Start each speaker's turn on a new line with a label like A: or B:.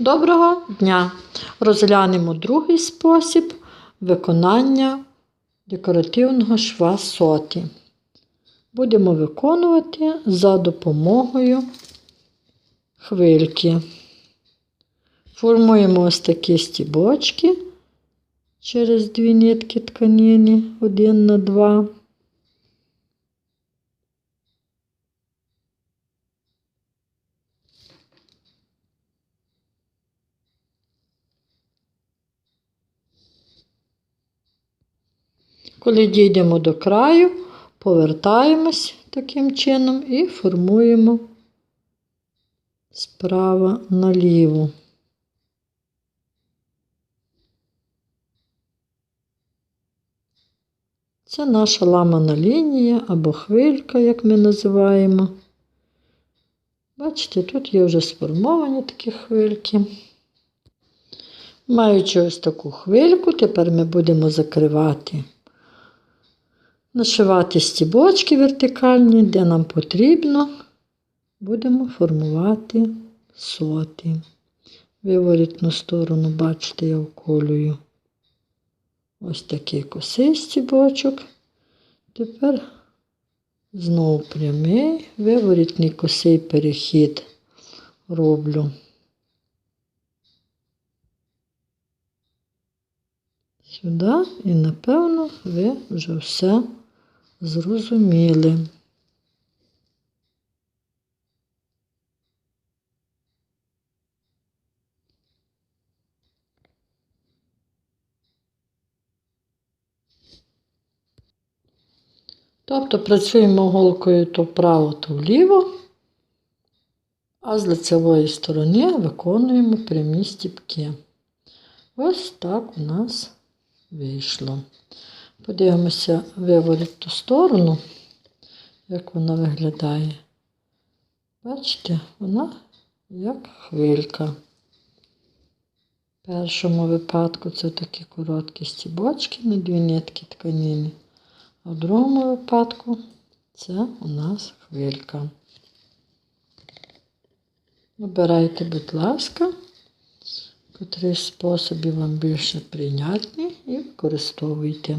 A: Доброго дня! Розглянемо другий спосіб виконання декоративного шва соті. Будемо виконувати за допомогою хвильки. Формуємо ось такі стібочки через дві нитки тканини один на два. Коли дійдемо до краю, повертаємось таким чином і формуємо справа наліво. Це наша ламана лінія або хвилька, як ми називаємо. Бачите, тут є вже сформовані такі хвильки. Маючи ось таку хвильку, тепер ми будемо закривати, нашивати стібочки вертикальні, де нам потрібно, будемо формувати соти. Виворітну сторону, бачите, я вколюю ось такий косий стібочок. Тепер знову прямий, виворітний косий перехід роблю. Сюди і, напевно, ви вже все зрозуміли. Тобто працюємо голкою то вправо, то вліво, а з лицевої сторони виконуємо прямі стіпки. Ось так у нас вийшло. Подивимося виворіть ту сторону, як вона виглядає. Бачите, вона як хвилька. В першому випадку це такі короткі стібочки на дві нитки тканини. А в другому випадку це у нас хвилька. Вибирайте, будь ласка, котрий способів вам більше прийнятний і використовуйте.